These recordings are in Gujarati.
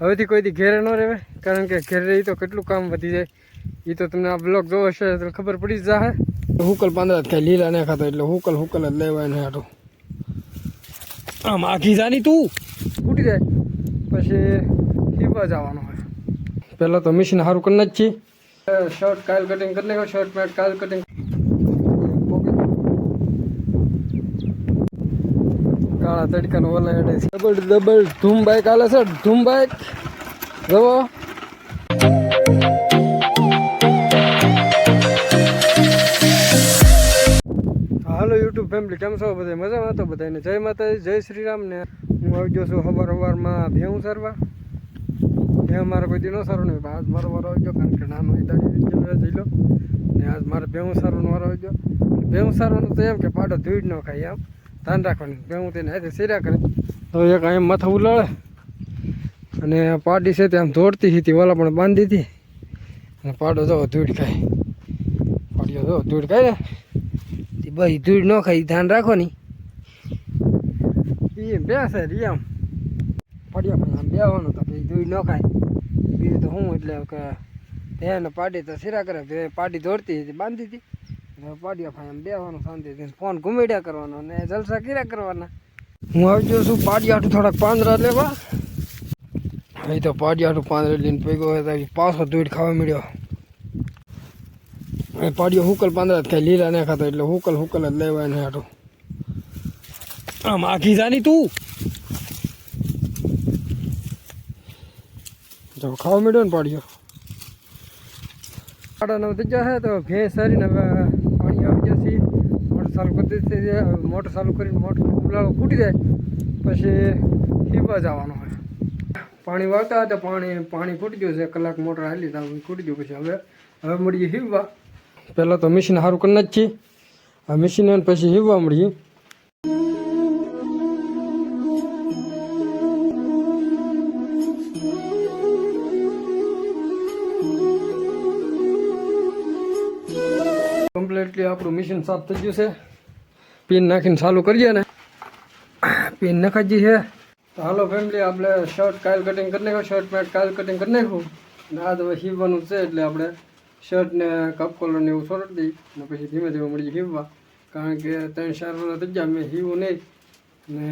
હવેથી કોઈથી ઘેરે ન રહેવાય કારણ કે ઘેરે રહી તો કેટલું કામ વધી જાય. એ તો તમને આ બ્લોગ જોવો હશે તો ખબર પડી જ જાહે. હુકલ પાંદડા ખાય લીલા નહીં ખાતો એટલે હુકલ હુકલ જ લેવાય ને હાટું. આમ આખી જાની તું. ફૂટી જાય. પછી હીવા જવાનું હોય. પહેલાં તો મિશન સારું કરી જ છીએ શર્ટ કાલ કટિંગ કરી લેવા શર્ટ પેન્ટ કાલ કટિંગ કાળા તડકાનો ઓલા હેડે છે. ડબલ ડબલ, ધૂમ બાઇક આલે છે, ધૂમ બાઇક જવો હાલો યુટ્યુબ ફેમિલી કેમ છો બધા? મજામાં તો બધાને જય માતાજી, જય શ્રી રામ ને હું આવી ગયો છું સવાર સવારમાં ભેહું સરવા. ભેવ મારે કોઈ દિનો સારું નહીં આજ મારો વારો આવી ગયો કારણ કે નાનો ઈદાડી જઈ લો ને આજ મારે ભેવું સારવાનો વારો આવી ગયો. ભેહું સારવાનું તો એમ કે પાડો, ધૂળ ન ખાય એમ. ધ્યાન રાખવાનું. હું તેને હાથે સેર્યા કરે. તો એક અહીં માથા ઉલાળે. અને પાડી છે તે આમ દોડતી હતી ઓલા પણ બાંધી હતી. અને પાડો જો, ધૂળ ખાય. પાડ્યો જો, ધૂળ ખાય ને. બધી ધૂળ ન ખાય ધ્યાન રાખો ની એ બેસે રી આમ. પડ્યા પણ આમ બેવાનું તો પછી ધૂળ ન ખાય. બીજું તો હું એટલે કે એને પાડી તો સીરા કરે. બે પાડી દોડતી હતી, બાંધી હતી. પાડ્યા ભાઈ એમ બેવાનું શાંતિથી ફોન ઘૂમેડ્યા કરવાનો ને જલસા કર્યા કરવાના. હું આવી ગયો છું પાડિયાઠું થોડાક પાંદરા લેવા. અહીં તો પાડિયાઠું પાંદરા લઈને હોય પાછો ધૂળ ખાવા મળ્યો. એ પાડ્યો હુકલ પાંદડા ખાય લીલા નહીં ખાતો એટલે હુકલ હુકલ જ લેવાય ને હાટું. આમ આખી જાની તું. જો ખાવા મળ્યો ને પાડ્યો. સાડા નવ થઈ જશે તો ભેંસ હરીને હવે પાણી આવી જશે. મોટર ચાલુ કરી દીધી હવે મોટર ચાલુ કરીને મોટર ઉલાળો ફૂટી જાય, પછી હીવા જવાનું હોય પાણી વાળતા હતા, પાણી પાણી ફૂટી ગયું છે કલાક મોટર હાલી તો ફૂટી ગયું, પછી હવે હવે મળીએ હીવવા પહેલાં તો મશીન સારું કરી છીએ આ મશીન પછી હીવવા મળીએ. કમ્પ્લીટલી આપણું મશીન સાફ થઈ ગયું છે. પિન નાખીને ચાલુ કરીએ ને. પિન નખાજી છે. તો હાલો ફેમિલી આપણે શર્ટ કાયલ કટિંગ કરી નાખ્યું શર્ટ પેન્ટ કાયલ કટિંગ કરી નાખ્યું. ને આ હવે સીવવાનું છે એટલે આપણે શર્ટ ને કપ કોલર ને એવું સોરટ દઈ અને પછી ધીમે ધીમે મળીએ સીવવા. કારણ કે ત્રણ ચાર વર્ષ થઈ ગયા, મેં સીવું નહીં. ને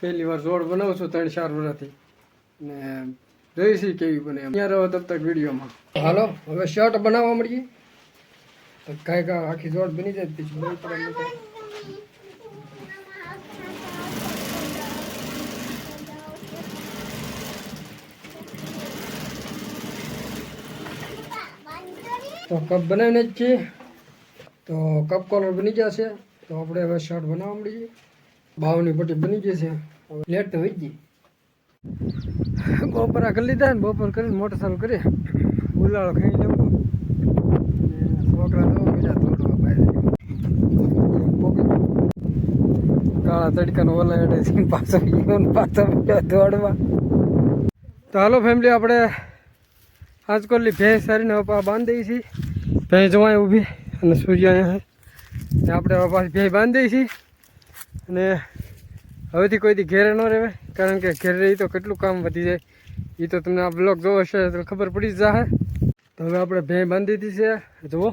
પહેલી વાર જોડ બનાવું છું ત્રણ ચાર વર્ષથી ને જોઈશી કેવી બને અહીંયા રહો તબ તક વિડીયોમાં. હાલો હવે શર્ટ બનાવવા મળીએ. તો કાંઈ કાંઈ આખી જોડ બની જાય પછી બહુ પડે તો કપ બનાવીને જ છીએ. તો કપ કોલર બની જશે. તો આપણે હવે શર્ટ બનાવવા મળીએ બાવની પટ્ટી બની જશે. હવે લેટ તો હોય ગઈ. બપોરા કરી લીધા ને બપોર કરીને મોટર ચાલુ કરી. ઉલાળો ખાઈ લેવું ને છોકરા તો બીજા બહાર કાળા તડકાનો ઓલા છે પાછો પાછો ગયો દોડવા. તો હાલો ફેમિલી આપણે આજકોલી ભેંસ સારીને હવે બાંધી છીએ. ભેંસ જવાય ઊભી, અને સૂર્ય અહીંયા ને આપણે હવે પાછી ભેંસ બાંધી છીએ. અને હવેથી કોઈથી ઘેરે ન રહેવાય, કારણ કે ઘેરે રહી તો કેટલું કામ વધી જાય. એ તો તમને આ બ્લોગ જોવો હશે, તો ખબર પડી જ જાહે. તો હવે આપણે ભેં બાંધી દીધી છે. જુઓ.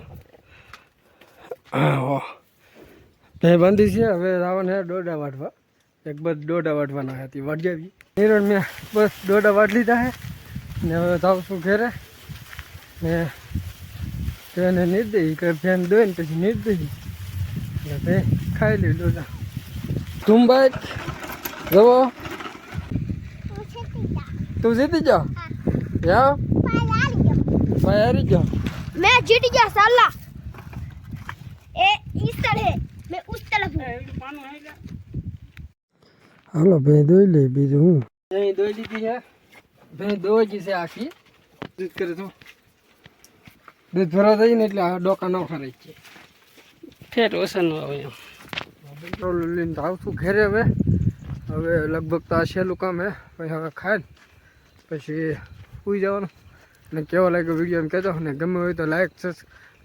ભેં બાંધી છે. હવે રાવણ હે દોડા વાટવા એક બસ દોડા વાટવાના હતી વાટજાવી હિરણ મેં બસ દોડા વાટ લીધા હે. ને હવે જાઉં છું ઘેરે. ને તેને દઈ. કે ભેન દોઈ ને પછી નિર્દય એટલે ભેં ખાઈ લે દોડા તું બાઈક. જવો તું જીતી જાઓ યા ભાઈ હારી જા मैं जीत गया साला ए इस तरह मैं उस तरफ हूँ હાલો ભાઈ દોઈ લે બીજું હું અહીં દોઈ લીધી છે ભાઈ દોઈ ગઈ છે આખી દૂધ કરે તો દૂધ ભરવા જાય ને એટલે આ ડોકા ન ખરાય છે ફેટ ઓછા ન આવે એમ પેટ્રોલ લઈને તો આવશું ઘરે હવે હવે લગભગ તો આ છેલ્લું કામ હે પછી હવે ખાય ને પછી સુઈ જવાનું ને કેવો લાગ્યો વીડિયો એમ કહેજો. ને ગમે હોય તો લાઈક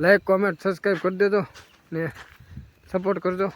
લાઈક કોમેન્ટ સબસ્ક્રાઈબ કરી દેજો ને સપોર્ટ કરજો.